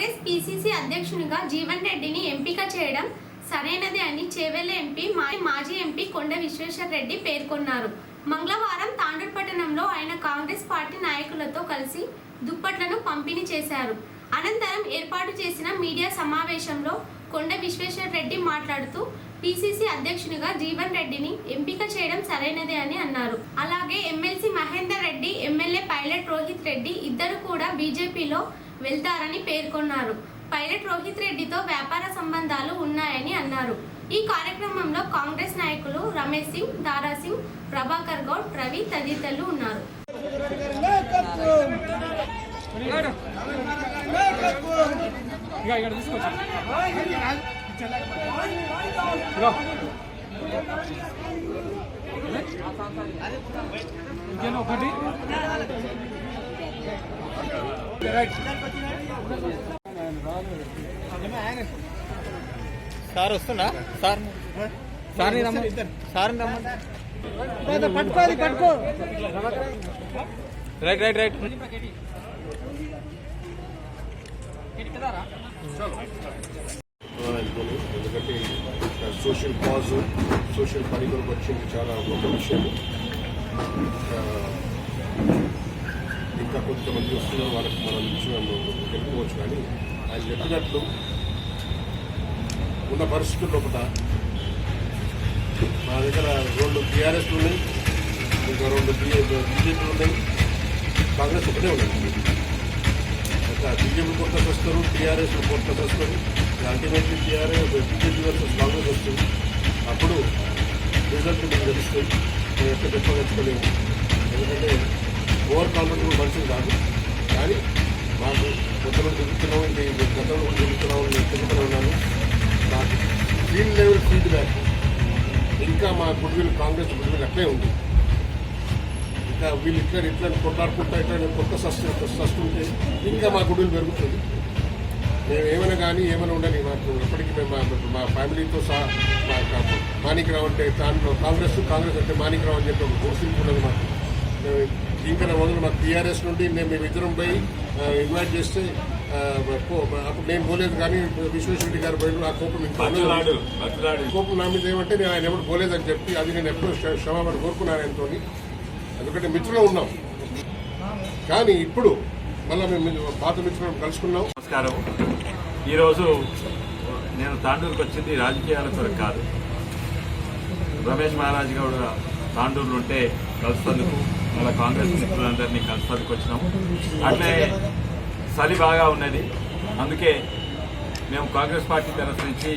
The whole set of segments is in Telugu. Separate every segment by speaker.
Speaker 1: అధ్యక్షునిగా జీవన్ రెడ్డిని ఎంపిక చేయడం సరైనదే అని చేవెళ్ళ ఎంపీ మా- మాజీ ఎంపీ కొండ విశ్వేశ్వర్ రెడ్డి పేర్కొన్నారు. మంగళవారం తాండూర్ పట్టణంలో ఆయన కాంగ్రెస్ పార్టీ నాయకులతో కలిసి దుప్పట్లను పంపిణీ చేశారు. అనంతరం ఏర్పాటు చేసిన మీడియా సమావేశంలో కొండ విశ్వేశ్వర్ రెడ్డి మాట్లాడుతూ పిసిసి అధ్యక్షునిగా జీవన్ రెడ్డిని ఎంపిక చేయడం సరైనదే అని అన్నారు. అలాగే MLC Mahender Reddy MLA pilot Rohit Reddy ఇద్దరు కూడా బీజేపీలో వెళ్తారని పేర్కొన్నారు పైలట్ రోహిత్ రెడ్డితో వ్యాపార సంబంధాలు ఉన్నాయని అన్నారు ఈ కార్యక్రమంలో కాంగ్రెస్ నాయకులు రమేష్ సింగ్ దారా సింగ్ ప్రభాకర్ గౌడ్ రవి తదితరులు ఉన్నారు.
Speaker 2: ఇంకేనా ఒకటి
Speaker 3: సార్ వస్తున్నా? సార్. సార్ సార్
Speaker 2: పట్టుకోది పట్టుకో
Speaker 3: రైట్ రైట్ రైట్.
Speaker 4: ఎందుకంటే సోషల్ కాజ్ సోషల్ పని కొరకు వచ్చింది చాలా గొప్ప విషయం ఇంకా ఇంకా కొంతమంది వస్తున్నారు వాళ్ళకి మనం నుంచి మనం వెళ్ళిపోవచ్చు కానీ ఆయన చెప్పినట్లు ఉన్న పరిస్థితుల లోపల మా దగ్గర రెండు టీఆర్ఎస్లు ఉన్నాయి ఇంకా రెండు బీజేపీలు ఉన్నాయి కాంగ్రెస్ ఒకటే ఉన్నాయి ఇంకా బీజేపీ కొత్త వస్తారు టీఆర్ఎస్ కొత్త వస్తారు ultimately TRS BJP versus Congress వస్తుంది అప్పుడు రిజల్ట్ మీకు తెలుస్తుంది మేము ఎక్కడ చెప్పదలుచుకోలేము ఎందుకంటే ఓవర్ కాన్ఫిడెంట్ మనిషి కాదు. కానీ మాకు కొంతమంది తిరుగుతున్నాం ఇది గతంలో కూడా తిరుగుతున్నాం నేను తిరుగుతూనే ఉన్నాను నాకు ఫీల్డ్ లెవెల్ ఫీడ్బ్యాక్ ఇంకా మా గుడ్విల్ కాంగ్రెస్ గుడ్విల్ అట్లే ఉంది. ఇంకా వీళ్ళు ఇట్లా ఇట్లా కొట్లాడుకుంటా ఇట్లా కొత్త సస్తు ఉంటే ఇంకా మా గుడ్విల్ పెరుగుతుంది. మేము ఏమైనా కానీ ఏమైనా ఉండని మాకు ఎప్పటికీ మేము మా- ఫ్యామిలీతో సహా మా కా- మాణిక్రావు అంటే దాంట్లో కాంగ్రెస్ కాంగ్రెస్ అంటే మాణిక్రావు అని చెప్పి ఒక గుర్తింపు ఉన్నది మాకు. ఇంకా మొదలు మాకు టీఆర్ఎస్ నుండి నేను మేము ఇద్దరం పోయి ఇన్వైట్ చేస్తే అప్పుడు నేను పోలేదు కానీ విశ్వేశ్వరరెడ్డి గారు పోయి ఆ కోపం. కోపం నా మీద ఏమంటే నేను ఆయన ఎప్పుడు పోలేదని చెప్పి అది నేను ఎప్పుడో క్ష- క్షమాపణ కోరుకున్నాను ఆయనతో ఎందుకంటే మిత్రులు ఉన్నాం. కానీ ఇప్పుడు మళ్ళీ మేము పాత మిత్రులను కలుసుకున్నాం.
Speaker 5: నమస్కారం. ఈరోజు నేను తాండూరుకు వచ్చింది రాజకీయాల కొరకు కాదు. రమేష్ మహారాజ్ గౌడ్ తాండూరులో ఉంటే కలుస్తందుకు మన కాంగ్రెస్ మిత్రులందరినీ కలుస్తందుకు వచ్చినాము అట్లే చలి బాగా ఉన్నది. అందుకే మేము కాంగ్రెస్ పార్టీ తరఫు నుంచి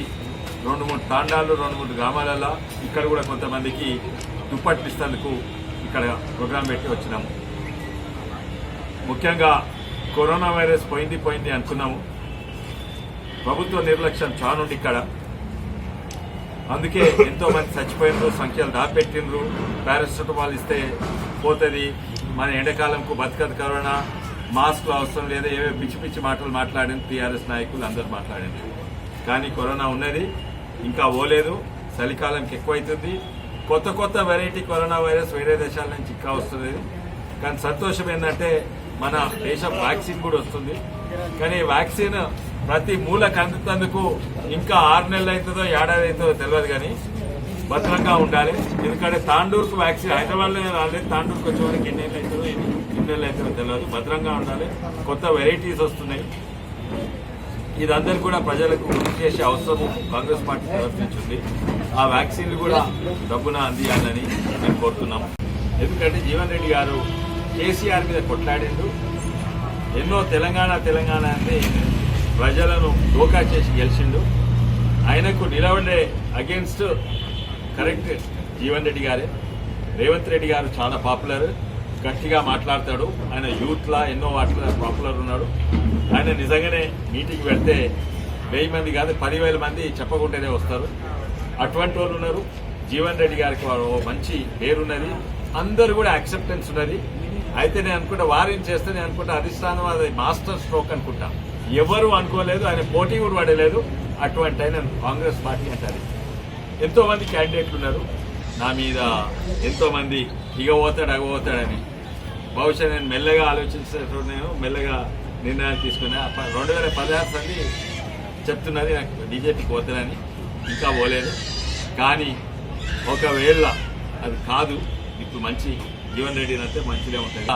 Speaker 5: రెండు మూడు తాండాలు రెండు మూడు గ్రామాలలో ఇక్కడ కూడా కొంతమందికి దుప్పట్లు ఇస్తందుకు ఇక్కడ ప్రోగ్రాం పెట్టి వచ్చినాము. ముఖ్యంగా కరోనా వైరస్ పోయింది పోయింది అనుకున్నాము. ప్రభుత్వ నిర్లక్ష్యం చానుండి ఇక్కడ. అందుకే ఎంతోమంది చచ్చిపోయినరు సంఖ్యలు దాపెట్టినరు పారాసిటమాల్ ఇస్తే పోతుంది. మన ఎండాకాలంకు బతకదు కరోనా. మాస్క్ అవసరం లేదా ఏవో పిచ్చి పిచ్చి మాటలు మాట్లాడింది టీఆర్ఎస్ నాయకులు అందరు మాట్లాడింది కానీ కరోనా ఉన్నది ఇంకా పోలేదు చలికాలంకి ఎక్కువైతుంది. కొత్త కొత్త వెరైటీ కరోనా వైరస్ వేరే దేశాల నుంచి ఇంకా వస్తుంది కానీ సంతోషం ఏంటంటే మన దేశం వ్యాక్సిన్ కూడా వస్తుంది. కానీ వ్యాక్సిన్ ప్రతి మూలకు అందుతందుకు ఇంకా ఆరు నెలలు అవుతుందో ఏడాది అవుతుందో తెలియదు కానీ భద్రంగా ఉండాలి. ఎందుకంటే తాండూరుకు వ్యాక్సిన్ హైదరాబాద్లో రాలేదు. తాండూరుకు వచ్చే వరకు ఎన్ని ఏళ్ళు అవుతుందో ఎన్ని ఎన్ని అవుతుందో తెలియదు భద్రంగా ఉండాలి. కొత్త వెరైటీస్ వస్తున్నాయి. ఇదందరూ కూడా ప్రజలకు గుర్తు చేసే అవసరం కాంగ్రెస్ పార్టీ తరఫు నుంచి ఉంది. ఆ వ్యాక్సిన్లు కూడా డబ్బున అందియాలని మేము కోరుతున్నాం. ఎందుకంటే జీవన్ రెడ్డి గారు కేసీఆర్ మీద కొట్లాడిండు. ఎన్నో తెలంగాణ తెలంగాణ అంటే ప్రజలను డోకా చేసి గెలిచిండు. ఆయనకు నిలబడే అగేన్స్ట్ కరెక్ట్. జీవన్ రెడ్డి గారే. రేవంత్ రెడ్డి గారు చాలా పాపులర్. గట్టిగా మాట్లాడతాడు. ఆయన యూత్లా ఎన్నో వాటిలో పాపులర్ ఉన్నాడు. ఆయన నిజంగానే మీటింగ్ పెడితే వెయ్యి మంది కాదు పదివేల మంది చెప్పకుంటేనే వస్తారు. అటువంటి వాళ్ళు ఉన్నారు. జీవన్ రెడ్డి గారికి వారు ఓ మంచి పేరున్నది. అందరు కూడా యాక్సెప్టెన్స్ ఉన్నది. అయితే నేను అనుకుంటా వారిని చేస్తే నేను అనుకుంటా అధిష్టానం అది మాస్టర్ స్ట్రోక్ అనుకుంటా. ఎవరు అనుకోలేదు ఆయన పోటీ కూడా పడలేదు. అటువంటి ఆయన కాంగ్రెస్ పార్టీ అంటారు. ఎంతో మంది క్యాండిడేట్లు ఉన్నారు. నా మీద ఎంతో మంది ఇగ పోతాడు బహుశా నేను మెల్లగా ఆలోచించినట్టు నేను మెల్లగా నిర్ణయాలు తీసుకున్నా. రెండు వేల పదహారు సంది చెప్తున్నది నాకు బీజేపీ పోతానని ఇంకా పోలేదు. కానీ ఒకవేళ అది కాదు ఇప్పుడు మంచి జీవన్ రెడ్డి అంటే మంచిగా ఉంటుంది.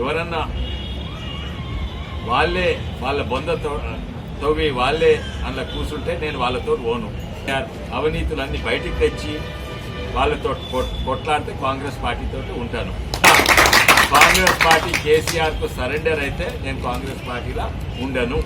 Speaker 5: ఎవరన్నా వాళ్ళే వాళ్ళ బొందతో తవ్వి వాళ్ళే అందులో కూర్చుంటే నేను వాళ్ళతో పోను. అవినీతులన్నీ బయటికి తెచ్చి వాళ్ళతో కొట్లాడితే కాంగ్రెస్ పార్టీతో ఉంటాను. కాంగ్రెస్ పార్టీ కేసీఆర్కు సరెండర్ అయితే నేను కాంగ్రెస్ పార్టీలో ఉండను.